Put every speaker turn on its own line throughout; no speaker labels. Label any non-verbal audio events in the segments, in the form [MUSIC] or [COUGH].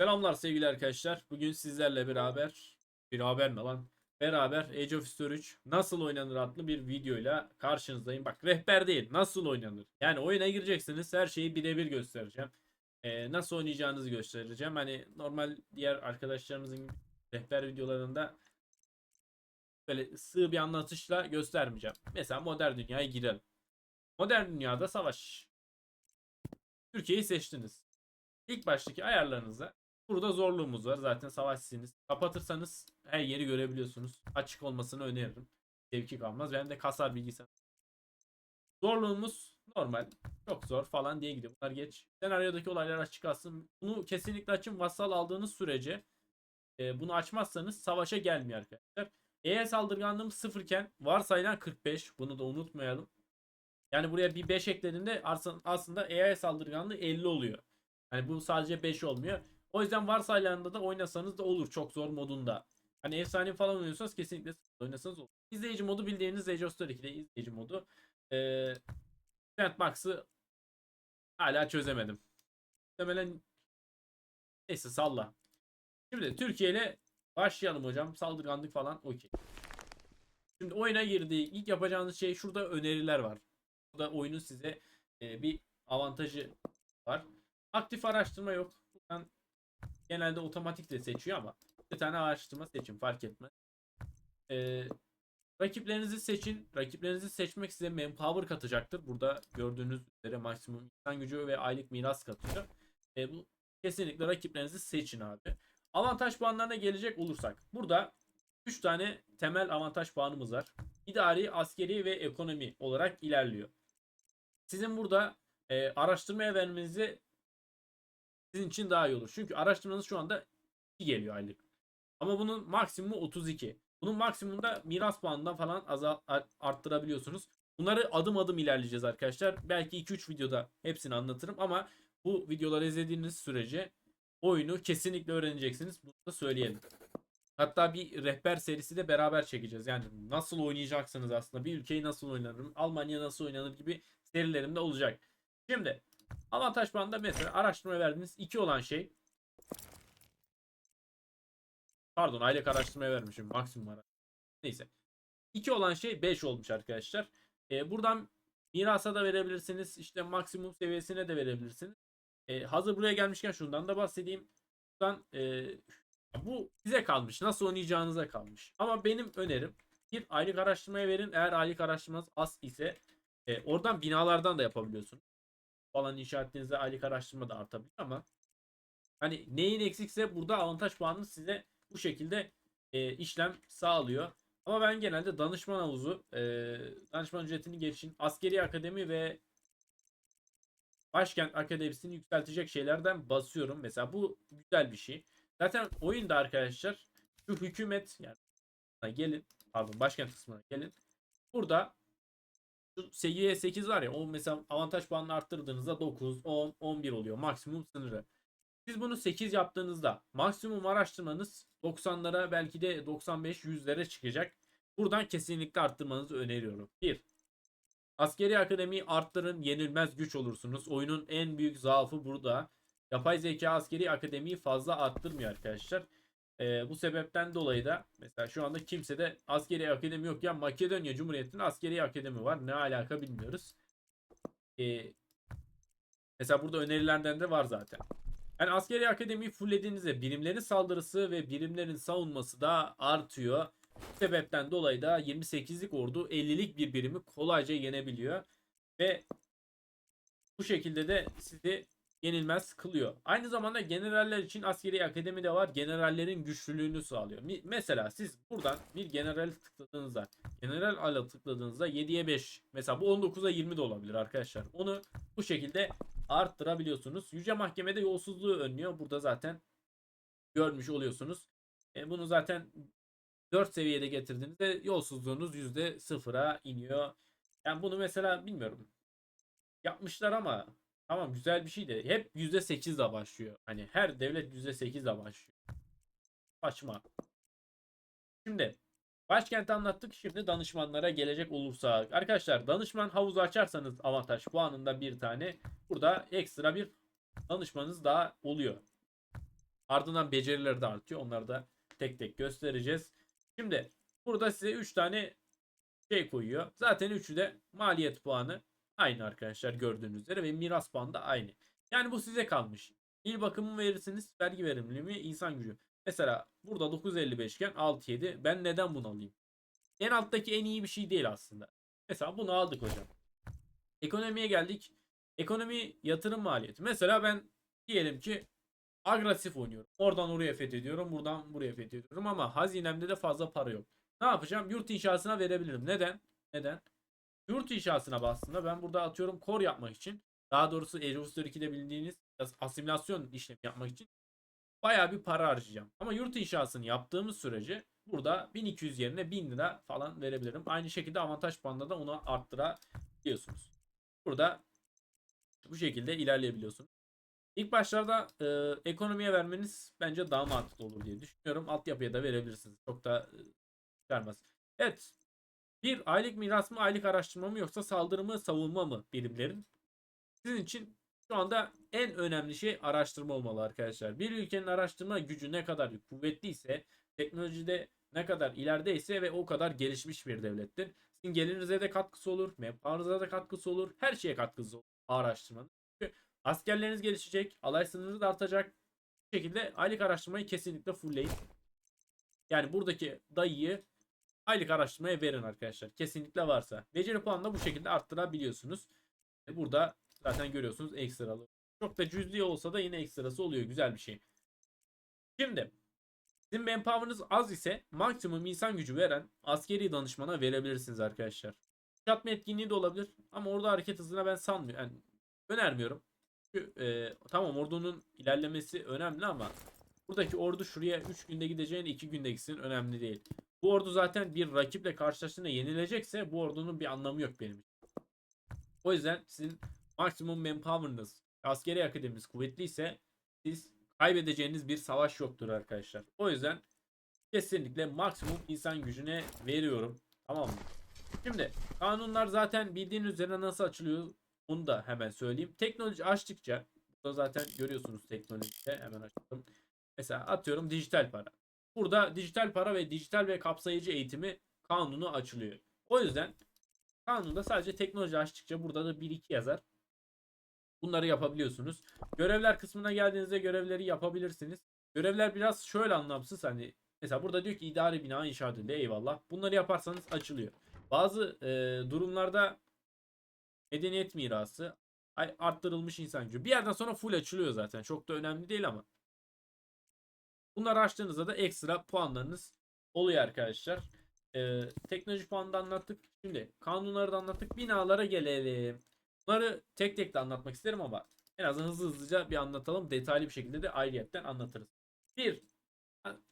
Selamlar sevgili arkadaşlar. Bugün sizlerle beraber bir haber mi lan? Beraber Age of History 3 nasıl oynanır adlı bir videoyla karşınızdayım. Bak rehber değil nasıl oynanır. Yani oyuna gireceksiniz her şeyi birebir göstereceğim. Ee, nasıl oynayacağınızı göstereceğim. Hani normal diğer arkadaşlarımızın rehber videolarında böyle sığ bir anlatışla göstermeyeceğim. Mesela modern dünyaya girelim. Modern dünyada savaş. Türkiye'yi seçtiniz. İlk baştaki ayarlarınıza burada zorluğumuz var. Zaten savaşsınız. Kapatırsanız her yeri görebiliyorsunuz. Açık olmasını öneririm. Zevki kalmaz. Benim de kasar bilgisayar. Zorluğumuz normal. Çok zor falan diye gidiyor. Bunlar geç. Senaryodaki olaylar açık kalsın. Bunu kesinlikle açın. Vassal aldığınız sürece e, bunu açmazsanız savaşa gelmiyor arkadaşlar. EE saldırganlığımız sıfırken varsayılan 45. Bunu da unutmayalım. Yani buraya bir 5 eklediğinde aslında- AI saldırganlığı 50 oluyor. Yani bu sadece 5 olmuyor. O yüzden varsayılanında da oynasanız da olur çok zor modunda. Hani efsane falan oynuyorsanız kesinlikle oynasanız olur. İzleyici modu bildiğiniz Age of Story 2'de izleyici modu. Ee, Sandbox'ı hala çözemedim. Muhtemelen neyse salla. Şimdi Türkiye ile başlayalım hocam. Saldırganlık falan okey. Şimdi oyuna girdiği ilk yapacağınız şey şurada öneriler var. Burada oyunun size e, bir avantajı var. Aktif araştırma yok. Buradan genelde otomatik de seçiyor ama bir tane araştırma seçin fark etmez. Ee, rakiplerinizi seçin. Rakiplerinizi seçmek size manpower katacaktır. Burada gördüğünüz üzere maksimum insan gücü ve aylık miras katıyor. Ee, bu kesinlikle rakiplerinizi seçin abi. Avantaj puanlarına gelecek olursak. Burada 3 tane temel avantaj puanımız var. İdari, askeri ve ekonomi olarak ilerliyor. Sizin burada e, araştırmaya vermenizi sizin için daha iyi olur. Çünkü araştırmanız şu anda 2 geliyor aylık. Ama bunun maksimumu 32. Bunun maksimumunda miras puanından falan azal, arttırabiliyorsunuz. Bunları adım adım ilerleyeceğiz arkadaşlar. Belki 2-3 videoda hepsini anlatırım ama bu videoları izlediğiniz sürece oyunu kesinlikle öğreneceksiniz. Bunu da söyleyelim. Hatta bir rehber serisi de beraber çekeceğiz. Yani nasıl oynayacaksınız aslında bir ülkeyi nasıl oynanır, Almanya nasıl oynanır gibi serilerim de olacak. Şimdi avantaj puanında mesela araştırma verdiğiniz 2 olan şey Pardon aylık araştırmaya vermişim maksimum ara. Neyse. 2 olan şey 5 olmuş arkadaşlar. Ee, buradan mirasa da verebilirsiniz. İşte maksimum seviyesine de verebilirsiniz. Ee, hazır buraya gelmişken şundan da bahsedeyim. Buradan e, bu size kalmış. Nasıl oynayacağınıza kalmış. Ama benim önerim bir aylık araştırmaya verin. Eğer aylık araştırmanız az ise e, oradan binalardan da yapabiliyorsunuz. Falan inşa ettiğinizde aylık araştırma da artabilir ama hani neyin eksikse burada avantaj puanını size bu şekilde e, işlem sağlıyor. Ama ben genelde danışman havuzu, e, danışman ücretini geçin, askeri akademi ve başkent akademisini yükseltecek şeylerden basıyorum. Mesela bu güzel bir şey. Zaten oyunda arkadaşlar şu hükümet yani gelin pardon başkent kısmına gelin. Burada seviye 8 var ya o mesela avantaj puanını arttırdığınızda 9, 10, 11 oluyor maksimum sınırı. Siz bunu 8 yaptığınızda maksimum araştırmanız 90'lara belki de 95 100'lere çıkacak. Buradan kesinlikle arttırmanızı öneriyorum. 1. Askeri akademiyi arttırın yenilmez güç olursunuz. Oyunun en büyük zaafı burada. Yapay zeka askeri akademiyi fazla arttırmıyor arkadaşlar. Ee, bu sebepten dolayı da mesela şu anda kimsede askeri akademi yok ya Makedonya Cumhuriyeti'nin askeri akademi var. Ne alaka bilmiyoruz. Ee, mesela burada önerilerden de var zaten. Yani askeri akademiyi fulllediğinizde birimlerin saldırısı ve birimlerin savunması da artıyor. Bu sebepten dolayı da 28'lik ordu 50'lik bir birimi kolayca yenebiliyor. Ve bu şekilde de sizi yenilmez kılıyor. Aynı zamanda generaller için askeri akademi de var. Generallerin güçlülüğünü sağlıyor. Mesela siz buradan bir general tıkladığınızda, general ala tıkladığınızda 7'ye 5. Mesela bu 19'a 20 de olabilir arkadaşlar. Onu bu şekilde arttırabiliyorsunuz. Yüce Mahkemede yolsuzluğu önlüyor. Burada zaten görmüş oluyorsunuz. E, bunu zaten 4 seviyede getirdiğinizde yolsuzluğunuz %0'a iniyor. Yani bunu mesela bilmiyorum. Yapmışlar ama tamam güzel bir şey de hep %8 ile başlıyor. Hani her devlet %8 ile başlıyor. Saçma. Şimdi başkenti anlattık. Şimdi danışmanlara gelecek olursa arkadaşlar danışman havuzu açarsanız avantaj puanında bir tane burada ekstra bir danışmanınız daha oluyor. Ardından becerileri de artıyor. Onları da tek tek göstereceğiz. Şimdi burada size 3 tane şey koyuyor. Zaten üçü de maliyet puanı aynı arkadaşlar gördüğünüz üzere ve miras puanı da aynı. Yani bu size kalmış. İl bakımı verirsiniz, vergi verimliliği insan gücü. Mesela burada 9.55 iken 6.7. Ben neden bunu alayım? En alttaki en iyi bir şey değil aslında. Mesela bunu aldık hocam. Ekonomiye geldik. Ekonomi yatırım maliyeti. Mesela ben diyelim ki agresif oynuyorum. Oradan oraya fethediyorum. Buradan buraya fethediyorum ama hazinemde de fazla para yok. Ne yapacağım? Yurt inşasına verebilirim. Neden? Neden? Yurt inşasına bastığında ben burada atıyorum kor yapmak için daha doğrusu Ejustor 2'de bildiğiniz asimilasyon işlemi yapmak için bayağı bir para harcayacağım. Ama yurt inşasını yaptığımız sürece burada 1200 yerine 1000 lira falan verebilirim. Aynı şekilde avantaj puanında da onu arttırabiliyorsunuz. Burada bu şekilde ilerleyebiliyorsunuz. İlk başlarda e, ekonomiye vermeniz bence daha mantıklı olur diye düşünüyorum. Altyapıya da verebilirsiniz. Çok da e, çıkarmaz. Evet. Bir aylık miras mı, aylık araştırma mı yoksa saldırı mı, savunma mı birimlerin? Sizin için şu anda en önemli şey araştırma olmalı arkadaşlar. Bir ülkenin araştırma gücü ne kadar kuvvetliyse, teknolojide ne kadar ilerideyse ve o kadar gelişmiş bir devlettir. Sizin gelirinize de katkısı olur, menfaatınıza da katkısı olur, her şeye katkısı olur araştırmanın. Çünkü askerleriniz gelişecek, alay sınırı da artacak. Bu şekilde aylık araştırmayı kesinlikle fullleyin. Yani buradaki dayıyı aylık araştırmaya verin arkadaşlar. Kesinlikle varsa. Beceri puanını da bu şekilde arttırabiliyorsunuz. E, Burada zaten görüyorsunuz ekstralı. Çok da cüzdi olsa da yine ekstrası oluyor. Güzel bir şey. Şimdi sizin manpower'ınız az ise maksimum insan gücü veren askeri danışmana verebilirsiniz arkadaşlar. Kuşatma etkinliği de olabilir ama orada hareket hızına ben sanmıyorum. Yani önermiyorum. Çünkü e, tamam ordunun ilerlemesi önemli ama buradaki ordu şuraya 3 günde gideceğine 2 günde gitsin önemli değil. Bu ordu zaten bir rakiple karşılaştığında yenilecekse bu ordunun bir anlamı yok benim için. O yüzden sizin maksimum manpower'ınız, askeri akademiniz kuvvetliyse siz kaybedeceğiniz bir savaş yoktur arkadaşlar. O yüzden kesinlikle maksimum insan gücüne veriyorum. Tamam mı? Şimdi kanunlar zaten bildiğiniz üzere nasıl açılıyor onu da hemen söyleyeyim. Teknoloji açtıkça burada zaten görüyorsunuz teknolojide hemen açtım. Mesela atıyorum dijital para. Burada dijital para ve dijital ve kapsayıcı eğitimi kanunu açılıyor. O yüzden kanunda sadece teknoloji açtıkça burada da 1-2 yazar. Bunları yapabiliyorsunuz. Görevler kısmına geldiğinizde görevleri yapabilirsiniz. Görevler biraz şöyle anlamsız hani mesela burada diyor ki idari bina inşa edildi eyvallah. Bunları yaparsanız açılıyor. Bazı e, durumlarda medeniyet mirası arttırılmış insan gücü. Bir yerden sonra full açılıyor zaten. Çok da önemli değil ama. Bunları açtığınızda da ekstra puanlarınız oluyor arkadaşlar. Ee, teknoloji puanını da anlattık. Şimdi kanunları da anlattık. Binalara gelelim. Bunları tek tek de anlatmak isterim ama en azından hızlı hızlıca bir anlatalım. Detaylı bir şekilde de ayrıyetten anlatırız. Bir,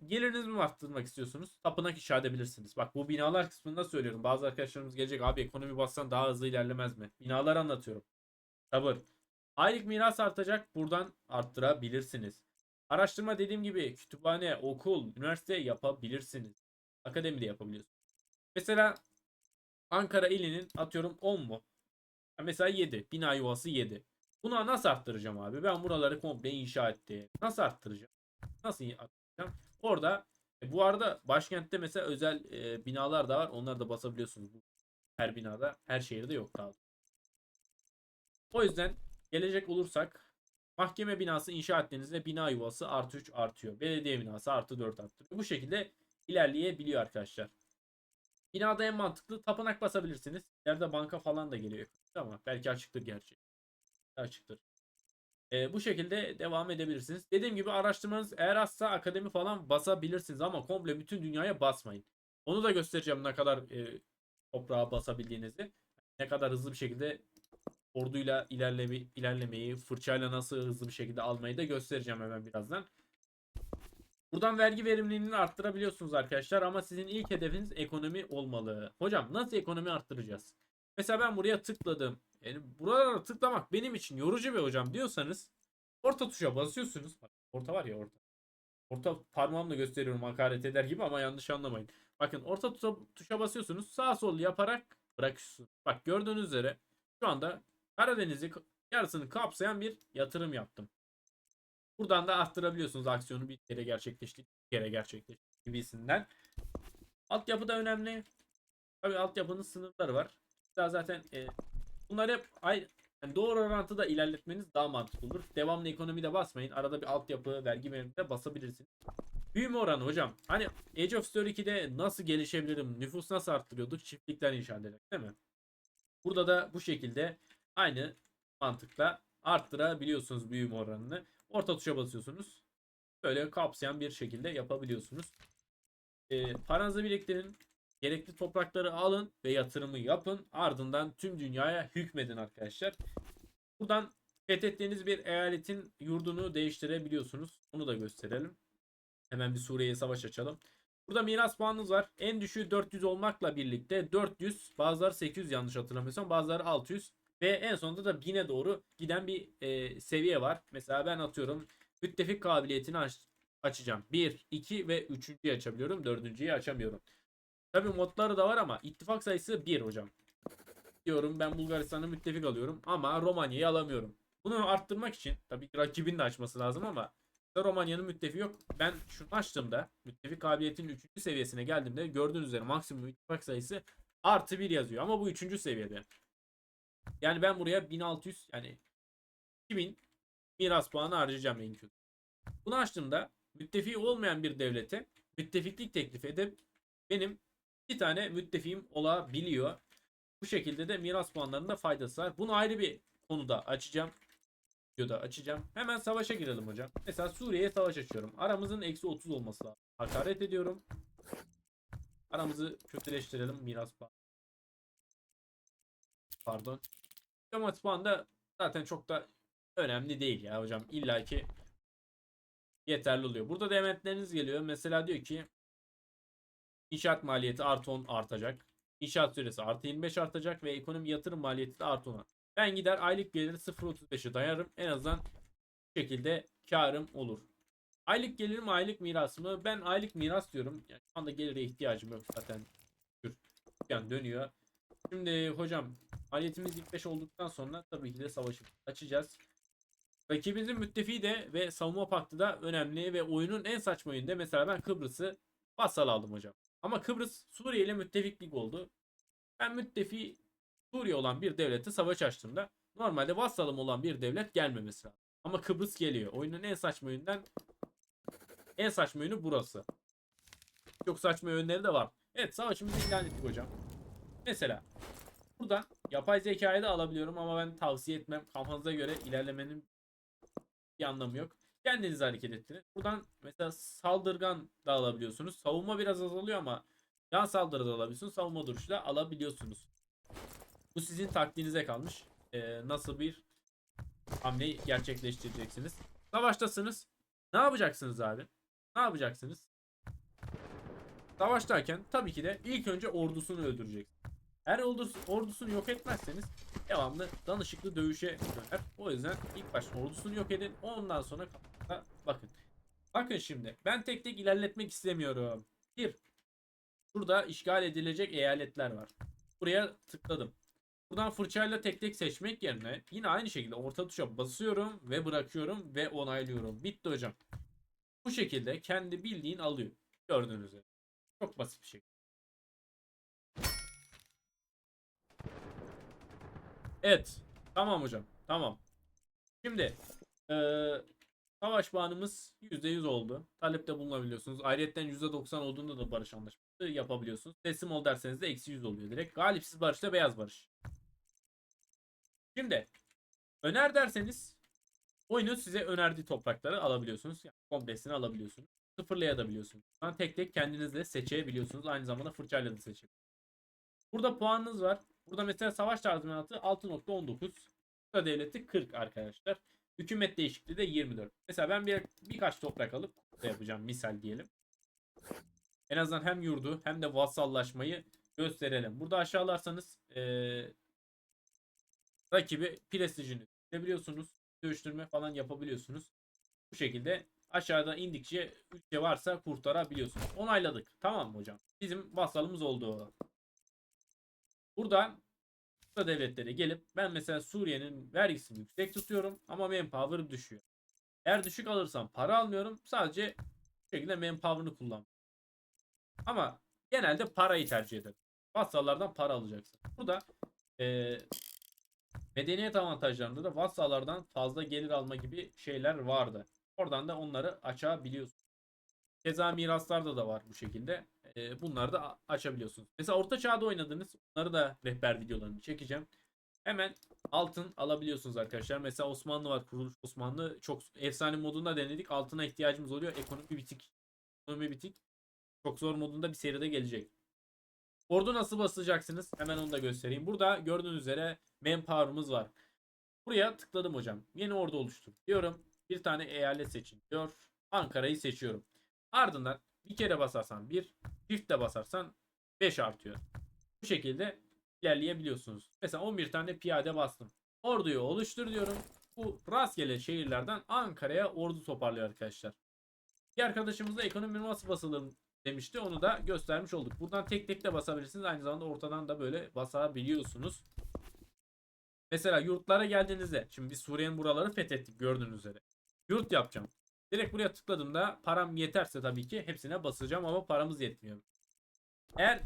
gelirinizi mi arttırmak istiyorsunuz? Tapınak inşa edebilirsiniz. Bak bu binalar kısmında söylüyorum. Bazı arkadaşlarımız gelecek abi ekonomi bassan daha hızlı ilerlemez mi? Binalar anlatıyorum. Sabır. Aylık miras artacak. Buradan arttırabilirsiniz. Araştırma dediğim gibi kütüphane, okul, üniversite yapabilirsiniz. Akademi de yapabiliyorsunuz. Mesela Ankara ilinin atıyorum 10 mu? Mesela 7. Bina yuvası 7. Buna nasıl arttıracağım abi? Ben buraları komple inşa ettim. Nasıl arttıracağım? Nasıl arttıracağım? Orada e, bu arada başkentte mesela özel e, binalar da var. Onları da basabiliyorsunuz. Her binada, her şehirde yok daha. O yüzden gelecek olursak mahkeme binası inşa ettiğinizde bina yuvası artı 3 artıyor. Belediye binası artı 4 arttırıyor. Bu şekilde ilerleyebiliyor arkadaşlar. Binada en mantıklı tapınak basabilirsiniz. İleride banka falan da geliyor ama belki açıktır gerçi. Açıktır. Ee, bu şekilde devam edebilirsiniz. Dediğim gibi araştırmanız eğer azsa akademi falan basabilirsiniz ama komple bütün dünyaya basmayın. Onu da göstereceğim ne kadar e, toprağa basabildiğinizi. Ne kadar hızlı bir şekilde orduyla ilerleme, ilerlemeyi, fırçayla nasıl hızlı bir şekilde almayı da göstereceğim hemen birazdan. Buradan vergi verimliliğini arttırabiliyorsunuz arkadaşlar ama sizin ilk hedefiniz ekonomi olmalı. Hocam nasıl ekonomi arttıracağız? Mesela ben buraya tıkladım. Yani buralara tıklamak benim için yorucu bir hocam diyorsanız orta tuşa basıyorsunuz. Orta var ya orta. Orta parmağımla gösteriyorum hakaret eder gibi ama yanlış anlamayın. Bakın orta tuşa, tuşa basıyorsunuz. Sağ sol yaparak bırakıyorsunuz. Bak gördüğünüz üzere şu anda Karadeniz'i yarısını kapsayan bir yatırım yaptım. Buradan da arttırabiliyorsunuz aksiyonu bir kere gerçekleşti, bir kere gerçekleşti gibisinden. Altyapı da önemli. Tabii altyapının sınırları var. Daha zaten e, bunlar hep ay, yani doğru orantıda ilerletmeniz daha mantıklı olur. Devamlı ekonomide basmayın. Arada bir altyapı, vergi veriminde basabilirsiniz. Büyüme oranı hocam. Hani Age of Story 2'de nasıl gelişebilirim? Nüfus nasıl arttırıyorduk? Çiftlikler inşa ederek değil mi? Burada da bu şekilde aynı mantıkla arttırabiliyorsunuz büyüme oranını. Orta tuşa basıyorsunuz. Böyle kapsayan bir şekilde yapabiliyorsunuz. E, paranızı biriktirin. Gerekli toprakları alın ve yatırımı yapın. Ardından tüm dünyaya hükmedin arkadaşlar. Buradan fethettiğiniz bir eyaletin yurdunu değiştirebiliyorsunuz. Onu da gösterelim. Hemen bir Suriye'ye savaş açalım. Burada miras puanınız var. En düşüğü 400 olmakla birlikte 400, bazıları 800 yanlış hatırlamıyorsam, bazıları 600 ve en sonunda da 1000'e doğru giden bir e, seviye var. Mesela ben atıyorum müttefik kabiliyetini aç- açacağım. 1, 2 ve 3.'yü açabiliyorum. 4.'yü açamıyorum. Tabii modları da var ama ittifak sayısı 1 hocam. Diyorum ben Bulgaristan'ı müttefik alıyorum ama Romanya'yı alamıyorum. Bunu arttırmak için tabii ki rakibin de açması lazım ama Romanya'nın müttefiği yok. Ben şunu açtığımda müttefik kabiliyetinin 3. seviyesine geldiğimde gördüğünüz üzere maksimum ittifak sayısı artı 1 yazıyor ama bu 3. seviyede. Yani ben buraya 1600 yani 2000 miras puanı harcayacağım en kötü. Bunu açtığımda müttefiği olmayan bir devlete müttefiklik teklif edip benim bir tane müttefiğim olabiliyor. Bu şekilde de miras puanlarında faydası var. Bunu ayrı bir konuda açacağım. Videoda açacağım. Hemen savaşa girelim hocam. Mesela Suriye'ye savaş açıyorum. Aramızın eksi 30 olması lazım. Hakaret ediyorum. Aramızı kötüleştirelim miras puanı. Pardon. Diplomat puanı da zaten çok da önemli değil ya hocam. İlla ki yeterli oluyor. Burada da emetleriniz geliyor. Mesela diyor ki İnşaat maliyeti artı 10 artacak. İnşaat süresi artı 25 artacak ve ekonomi yatırım maliyeti de artı 10. Ben gider aylık geliri 0.35'e dayarım. En azından bu şekilde karım olur. Aylık gelir mi aylık miras mı? Ben aylık miras diyorum. Yani şu anda gelire ihtiyacım yok zaten. Yani dönüyor. Şimdi hocam maliyetimiz ilk 5 olduktan sonra tabii ki de savaşı açacağız. Rakibimizin müttefiği de ve savunma paktı da önemli ve oyunun en saçma oyunda mesela ben Kıbrıs'ı vassal aldım hocam. Ama Kıbrıs Suriye ile müttefiklik oldu. Ben müttefi Suriye olan bir devlete savaş açtığımda normalde vassalım olan bir devlet gelmemesi lazım. Ama Kıbrıs geliyor. Oyunun en saçma yönünden en saçma yönü burası. Çok saçma yönleri de var. Evet savaşımızı ilan ettik hocam. Mesela buradan yapay zekayı da alabiliyorum ama ben tavsiye etmem. Kafanıza göre ilerlemenin bir anlamı yok. Kendiniz hareket ettirin. Buradan mesela saldırgan da alabiliyorsunuz. Savunma biraz azalıyor ama yan saldırı da alabiliyorsunuz. Savunma duruşu da alabiliyorsunuz. Bu sizin taktiğinize kalmış. Ee, nasıl bir hamleyi gerçekleştireceksiniz. Savaştasınız. Ne yapacaksınız abi? Ne yapacaksınız? Savaştayken tabii ki de ilk önce ordusunu öldüreceksiniz. Eğer ordusu, ordusunu yok etmezseniz devamlı danışıklı dövüşe döner. O yüzden ilk başta ordusunu yok edin. Ondan sonra bakın. Bakın şimdi ben tek tek ilerletmek istemiyorum. Bir. Burada işgal edilecek eyaletler var. Buraya tıkladım. Buradan fırçayla tek tek seçmek yerine yine aynı şekilde orta tuşa basıyorum ve bırakıyorum ve onaylıyorum. Bitti hocam. Bu şekilde kendi bildiğin alıyor. Gördüğünüz üzere. Çok basit bir şey. Evet. Tamam hocam. Tamam. Şimdi eee savaş puanımız %100 oldu. Talepte bulunabiliyorsunuz. Ayrıca %90 olduğunda da barış anlaşması yapabiliyorsunuz. Teslim ol derseniz de eksi 100 oluyor direkt. Galipsiz barışta beyaz barış. Şimdi öner derseniz oyunun size önerdiği toprakları alabiliyorsunuz. Yani komplesini alabiliyorsunuz. Sıfırlayabiliyorsunuz. Yani tek tek kendiniz de seçebiliyorsunuz. Aynı zamanda fırçayla da seçebiliyorsunuz. Burada puanınız var. Burada mesela savaş tazminatı 6.19. Burada devleti 40 arkadaşlar. Hükümet değişikliği de 24. Mesela ben bir birkaç toprak alıp da yapacağım misal diyelim. En azından hem yurdu hem de vassallaşmayı gösterelim. Burada aşağılarsanız eee rakibi prestijini biliyorsunuz. Dövüştürme falan yapabiliyorsunuz. Bu şekilde aşağıda indikçe ülke varsa kurtarabiliyorsunuz. Onayladık. Tamam mı hocam? Bizim vassalımız oldu. Buradan da devletlere gelip ben mesela Suriye'nin vergisini yüksek tutuyorum ama manpower düşüyor. Eğer düşük alırsam para almıyorum. Sadece bu şekilde manpower'ını kullan. Ama genelde parayı tercih ederim. Vassallardan para alacaksın. Burada eee medeniyet avantajlarında da vassallardan fazla gelir alma gibi şeyler vardı. Oradan da onları açabiliyorsun. Keza miraslarda da var bu şekilde. Eee bunları da açabiliyorsunuz. Mesela orta çağda oynadınız. Bunları da rehber videolarını çekeceğim. Hemen altın alabiliyorsunuz arkadaşlar. Mesela Osmanlı var. Kuruluş Osmanlı. Çok efsane modunda denedik. Altına ihtiyacımız oluyor. Ekonomi bitik. Ekonomi bitik. Çok zor modunda bir seride gelecek. Ordu nasıl basacaksınız? Hemen onu da göstereyim. Burada gördüğünüz üzere manpower'ımız var. Buraya tıkladım hocam. Yeni ordu oluştur. Diyorum. Bir tane eyalet seçin diyor. Ankara'yı seçiyorum. Ardından bir kere basarsan 1, çiftle basarsan 5 artıyor. Bu şekilde ilerleyebiliyorsunuz. Mesela 11 tane piyade bastım. Orduyu oluştur diyorum. Bu rastgele şehirlerden Ankara'ya ordu toparlıyor arkadaşlar. Bir arkadaşımız da ekonomi nasıl basılır demişti. Onu da göstermiş olduk. Buradan tek tek de basabilirsiniz. Aynı zamanda ortadan da böyle basabiliyorsunuz. Mesela yurtlara geldiğinizde şimdi biz Suriye'nin buraları fethettik gördüğünüz üzere. Yurt yapacağım. Direkt buraya tıkladığımda param yeterse tabii ki hepsine basacağım ama paramız yetmiyor. Eğer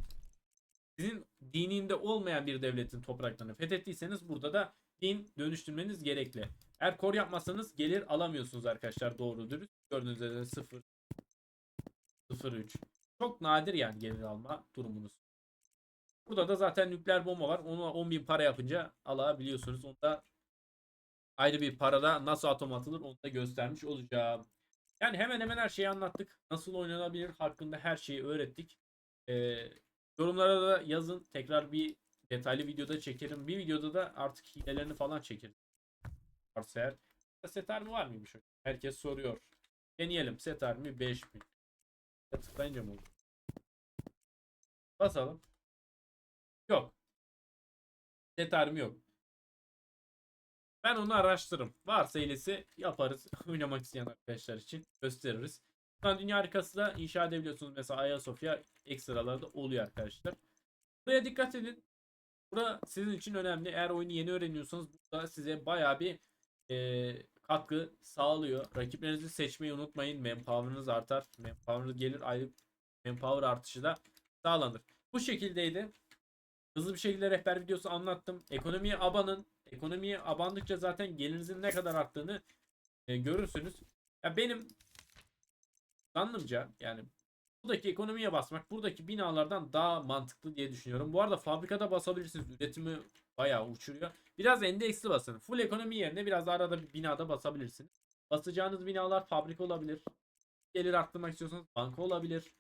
sizin dininde olmayan bir devletin topraklarını fethettiyseniz burada da din dönüştürmeniz gerekli. Eğer kor yapmazsanız gelir alamıyorsunuz arkadaşlar doğru dürüst. Gördüğünüz üzere 0 0-3. Çok nadir yani gelir alma durumunuz. Burada da zaten nükleer bomba var. Onu 10.000 para yapınca alabiliyorsunuz. Onu da ayrı bir parada nasıl atom atılır onu da göstermiş olacağım. Yani hemen hemen her şeyi anlattık. Nasıl oynanabilir hakkında her şeyi öğrettik. Ee, yorumlara da yazın. Tekrar bir detaylı videoda çekerim. Bir videoda da artık hilelerini falan çekerim. Varsa eğer. Setar mı var mıymış? Herkes soruyor. Deneyelim. Setar mı 5000. Tıklayınca mı olur? Basalım. Yok. Setar mı yok. Ben onu araştırırım. Varsa iyilesi yaparız. [LAUGHS] Oynamak isteyen arkadaşlar için gösteririz. Şu an dünya harikası da inşa edebiliyorsunuz. Mesela Ayasofya ekstralarda oluyor arkadaşlar. Buraya dikkat edin. Bura sizin için önemli. Eğer oyunu yeni öğreniyorsanız bu da size bayağı bir e, katkı sağlıyor. Rakiplerinizi seçmeyi unutmayın. Manpower'ınız artar. Manpower gelir. Ayrı manpower artışı da sağlanır. Bu şekildeydi. Hızlı bir şekilde rehber videosu anlattım. Ekonomiye abanın. Ekonomiye abandıkça zaten gelirinizin ne kadar arttığını e, görürsünüz. Ya benim zannımca yani buradaki ekonomiye basmak buradaki binalardan daha mantıklı diye düşünüyorum. Bu arada fabrikada basabilirsiniz. Üretimi bayağı uçuruyor. Biraz endeksli basın. Full ekonomi yerine biraz da arada bir binada basabilirsiniz. Basacağınız binalar fabrika olabilir. Gelir arttırmak istiyorsanız banka olabilir.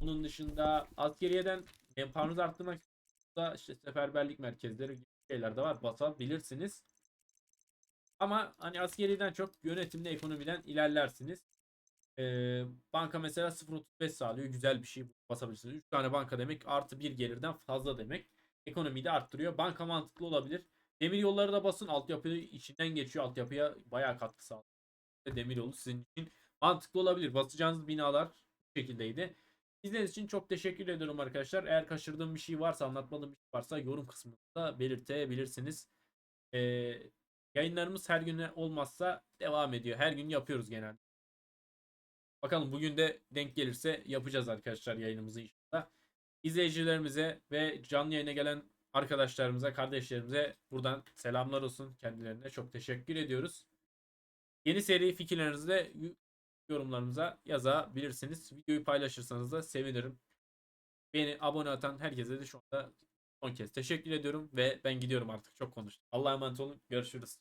Bunun dışında askeriyeden manpower'ınızı arttırmak istiyorsanız işte seferberlik merkezleri gibi şeyler de var. Basabilirsiniz. Ama hani askeriden çok yönetimde ekonomiden ilerlersiniz. Ee, banka mesela 0.35 sağlıyor. Güzel bir şey basabilirsiniz. 3 tane banka demek artı bir gelirden fazla demek. Ekonomiyi de arttırıyor. Banka mantıklı olabilir. Demir yolları da basın. Altyapı içinden geçiyor. Altyapıya bayağı katkı sağlıyor. Demir yolu sizin için mantıklı olabilir. Basacağınız binalar bu şekildeydi. İzlediğiniz için çok teşekkür ediyorum arkadaşlar. Eğer kaçırdığım bir şey varsa, anlatmadığım bir şey varsa yorum kısmında belirtebilirsiniz. Ee, yayınlarımız her gün olmazsa devam ediyor. Her gün yapıyoruz genelde. Bakalım bugün de denk gelirse yapacağız arkadaşlar yayınımızı inşallah. İzleyicilerimize ve canlı yayına gelen arkadaşlarımıza, kardeşlerimize buradan selamlar olsun. Kendilerine çok teşekkür ediyoruz. Yeni seri fikirlerinizi de yorumlarımıza yazabilirsiniz. Videoyu paylaşırsanız da sevinirim. Beni abone atan herkese de şu anda son kez teşekkür ediyorum ve ben gidiyorum artık çok konuştum. Allah'a emanet olun. Görüşürüz.